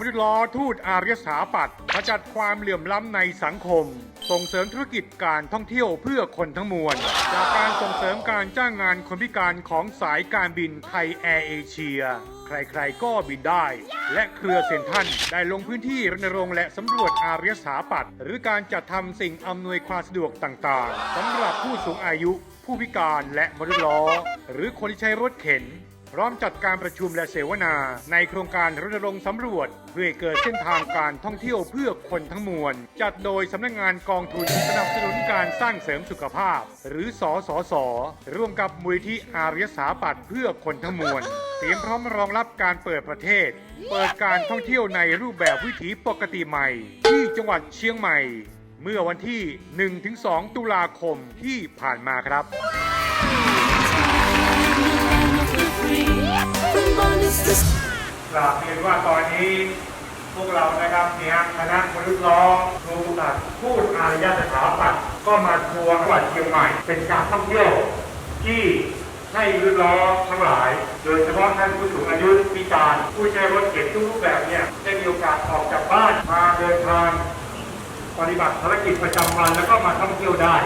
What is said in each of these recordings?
มนุษย์ล้อทูตอารยสถาปัตย์ขจัดความเหลื่อมล้ำในสังคม ส่งเสริมธุรกิจการท่องเที่ยวเพื่อคนทั้งมวล จากการส่งเสริมการจ้างงานคนพิการของสายการบินไทยแอร์เอเชีย ใครๆก็บินได้ และเครือเซนทันได้ลงพื้นที่รณรงค์และสำรวจอารยสถาปัตย์หรือการจัดทำสิ่งอำนวยความสะดวกต่างๆสำหรับผู้สูงอายุ ผู้พิการและมนุษย์ล้อ หรือคนที่ใช้รถเข็น พร้อมจัดการประชุมและเสวนา ในโครงการรณรงค์สำรวจ เพื่อเกิดเส้นทางการท่องเที่ยวเพื่อคนทั้งมวล จัดโดยสำนักงงานกองทุนสนับสนุนการสร้างเสริมสุขภาพ หรือสสสร่วมกับมูลที่อารยสาปัตเพื่อคนทั้งมวลเตรียมพร้อมรองรับการเปิดประเทศ เปิดการท่องเที่ยวในรูปแบบวิถีปกติใหม่ ที่จังหวัดเชียงใหม่ เมื่อวันที่ 1-2 ตุลาคมที่ผ่านมาครับ กราบเรียนว่าตอนนี้พวกเรานะครับเนี่ยคณะมนุษย์ล้อครูตัดพูดอารยสถาปัตย์ก็มาทัวร์จังหวัดเชียงใหม่ เป็นการท่องเที่ยวที่ให้มนุษย์ล้อทั้งหลาย โดยเฉพาะท่านผู้สูงอายุพิการผู้ใช้รถเข็นทุกรูปแบบเนี่ยได้มีโอกาสออกจากบ้านมาเดินทาง ปฏิบัติภารกิจประจำวันแล้วก็มาท่องเที่ยวได้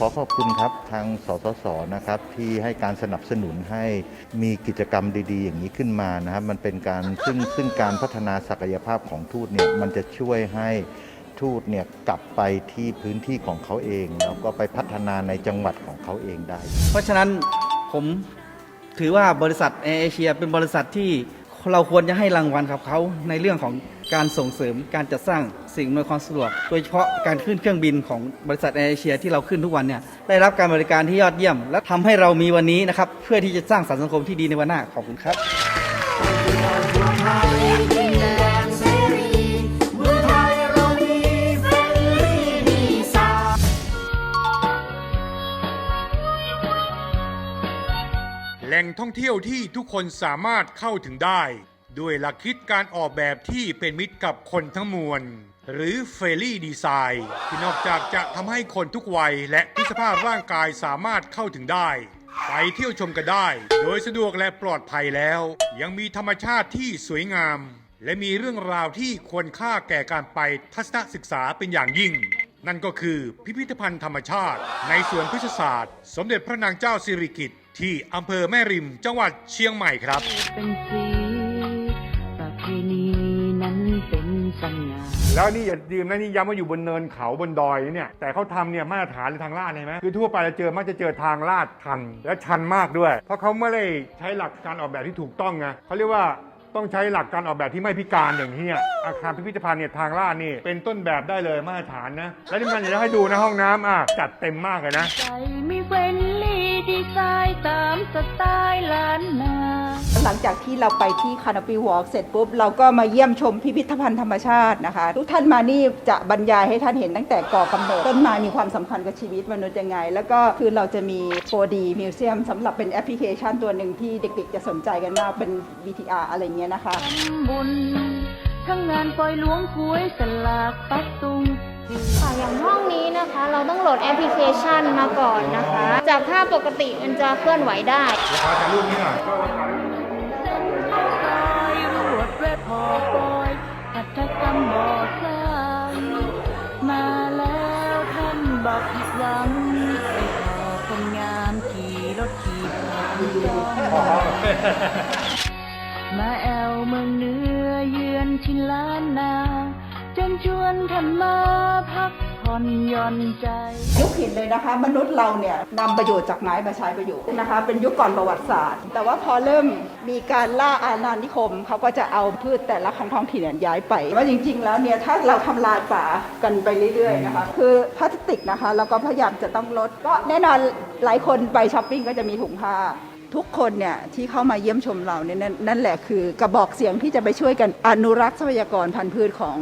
ขอขอบคุณครับทางสสสนะครับที่ให้การสนับสนุนให้มีกิจกรรมดีๆ อย่างนี้ขึ้นมานะครับ มันเป็นการซึ่งซึ่งการพัฒนาศักยภาพของทูตเนี่ยมันจะช่วยให้ทูตเนี่ยกลับไปที่พื้นที่ของเขาเอง แล้วก็ไปพัฒนาในจังหวัดของเขาเองได้ เพราะฉะนั้นผมถือว่าบริษัทแอร์เอเชียเป็นบริษัทที่ เราควรจะให้รางวัลกับเขาในเรื่องของการส่งเสริมการจัดสร้างสิ่งอำนวยความสะดวก โดยเฉพาะการขึ้นเครื่องบินของบริษัทแอร์เอเชียที่เราขึ้นทุกวันเนี่ยได้รับการบริการที่ยอดเยี่ยม และทำให้เรามีวันนี้นะครับเพื่อที่จะสร้างสรรค์สังคมที่ดีในวันหน้าขอบคุณครับ งท่องเที่ยวที่ทุกคนสามารถเข้าถึงได้ ด้วยหลักคิดการออกแบบที่เป็นมิตรกับคนทั้งมวล หรือเฟร y ่ดีไซน์ที่นอกจากจะทำให้คนทุกวัยและทุกสภาพร่างกายสามารถเข้าถึงได้ ไปเที่ยวชมกันได้ โดยสะดวกและปลอดภัยแล้ว ยังมีธรรมชาติที่สวยงาม และมีเรื่องราวที่ควรค่าแก่การไปทัศนศึกษาเป็นอย่างยิ่งนั่นก็คือพิพิธภัณฑ์ธรรมชาติ ในสวนพฤกษศาสตร์ สมเด็จพระนางเจ้าสิริกิติ์ ที่อำเภอแม่ริมจังหวัดเชียงใหม่ครับ เป็นสีประเพณีนั้นเป็นสัญญา แล้วนี่อย่าลืมนะนี่ย้ำว่าอยู่บนเนินเขาบนดอยเนี่ยแต่เขาทำเนี่ยมาตรฐานหรือทางลาดเห็นไหมคือทั่วไปเราเจอมักจะเจอทางลาดชัน และชันมากด้วย เพราะเขาไม่ได้ใช้หลักการออกแบบที่ถูกต้องไงเขาเรียกว่าต้องใช้หลักการออกแบบที่ไม่พิการอย่างนี้ยอาคารพิพิธภัณฑ์เนี่ยทางลาดนี่เป็นต้นแบบได้เลยมาตรฐานนะและที่มันอยากจะให้ดูนะห้องน้ำอะจัดเต็มมากเลยนะ ใจไม่เฟ สไตล์ล้านนา หลังจากที่เราไปที่คานาปีวอล์กเสร็จปุ๊บ เราก็มาเยี่ยมชมพิพิธภัณฑ์ธรรมชาตินะคะ ทุกท่านมานี่จะบรรยายให้ท่านเห็นตั้งแต่ก่อกำเนิดต้นไม้มีความสำคัญกับชีวิตมนุษย์ยังไง แล้วก็คือเราจะมี 4D Museum สำหรับเป็นแอปพลิเคชันตัวหนึ่งที่เด็กๆ จะสนใจกันมากเป็น VTR อะไรเงี้ยนะคะ ทำบุญ ทั้งงานปล่อยหลวงหวยสลากปักตุงค่ะอย่างห้องนี้นะคะเราต้องโหลดแอปพลิเคชันมาก่อนนะคะ จากภาพปกติมันจะเคลื่อนไหวได้ขอถ่ายรูปนี้หน่อยสายรวดเร็วพอปล่อยหัตถกรรมบ่อสร้างมาแล้วท่านบอกผิดหวังไปขอคนงามขี่รถขี่ผ่านจองมาแอวเมืองเหนือ เยือนทินล้านนาเชิญชวนท่านมาพักผ่อนหย่อนใจ ยุคหินเลยนะคะ มนุษย์เราเนี่ยนำประโยชน์จากไม้มาใช้ประโยชน์นะคะ เป็นยุคก่อนประวัติศาสตร์ แต่ว่าพอเริ่มมีการล่าอาณานิคมเขาก็จะเอาพืชแต่ละคันท้องถิ่นย้ายไปว่าจริง ๆ แล้วเนี่ยถ้าเราทำลายป่ากันไปเรื่อยๆนะคะ คือพลาสติกนะคะเราก็พยายามจะต้องลดก็แน่นอนหลายคนไปช้อปปิ้งก็จะมีถุงผ้า ทุกคนเนี่ยที่เข้ามาเยี่ยมชมเราเนี่ยนั่นนั่นแหละคือกระบอกเสียงที่จะไปช่วยกันอนุรักษ์ทรัพยากรพันธุ์พืชของ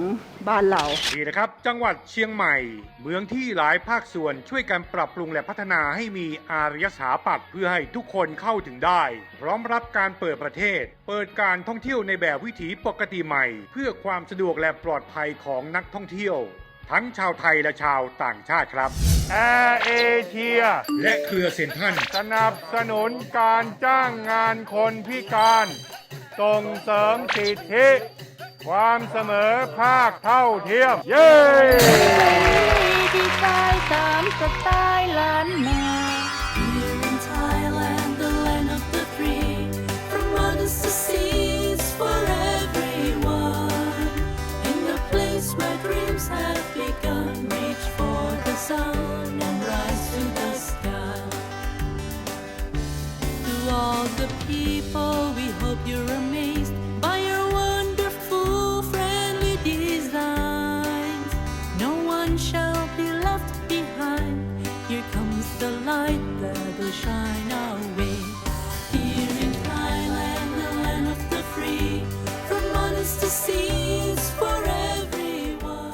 บ้านเรา นี่นะครับ จังหวัดเชียงใหม่ เมืองที่หลายภาคส่วนช่วยกันปรับปรุงและพัฒนาให้มีอารยสถาปัตย์เพื่อให้ทุกคนเข้าถึงได้ พร้อมรับการเปิดประเทศ เปิดการท่องเที่ยวในแบบวิถีปกติใหม่ เพื่อความสะดวกและปลอดภัยของนักท่องเที่ยว ทั้งชาวไทยและชาวต่างชาติครับ แอร์เอเชีย และเครือเซ็นทรัลสนับสนุนการจ้างงานคนพิการ ส่งเสริมสิทธิ ความเสมอภาคเท่าเทียม เย้ ดีใจตามสไตล์ล้านนา all the people, we hope you're amazed.